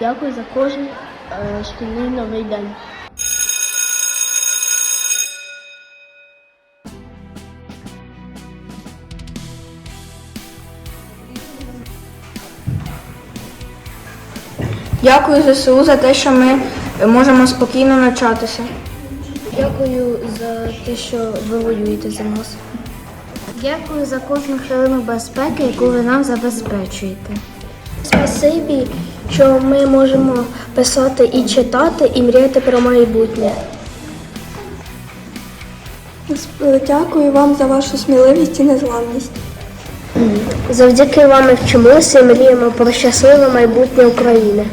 Дякую за кожен е, шкільний новий день. Дякую ЗСУ за те, що ми можемо спокійно навчатися. Дякую за те, що ви воюєте за нас. Дякую за кожну хвилину безпеки, яку ви нам забезпечуєте. Спасибі, що ми можемо писати і читати, і мріяти про майбутнє. Дякую вам за вашу сміливість і незламність. Завдяки вам ми вчимося і мріємо про щасливе майбутнє України.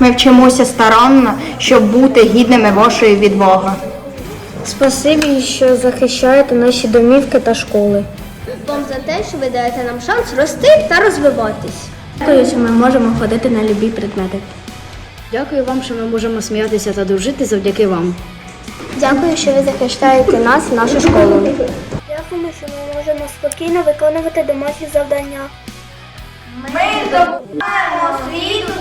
Ми вчимося старанно, щоб бути гідними вашої відваги. Спасибі, що захищаєте наші домівки та школи. Вам за те, що ви даєте нам шанс рости та розвиватись. Дякую, що ми можемо ходити на любі предмети. Дякую вам, що ми можемо сміятися та дружити завдяки вам. Дякую, що ви захищаєте нас, нашу школу. Дякуємо, що ми можемо спокійно виконувати домашні завдання. Ми здобуваємо світу,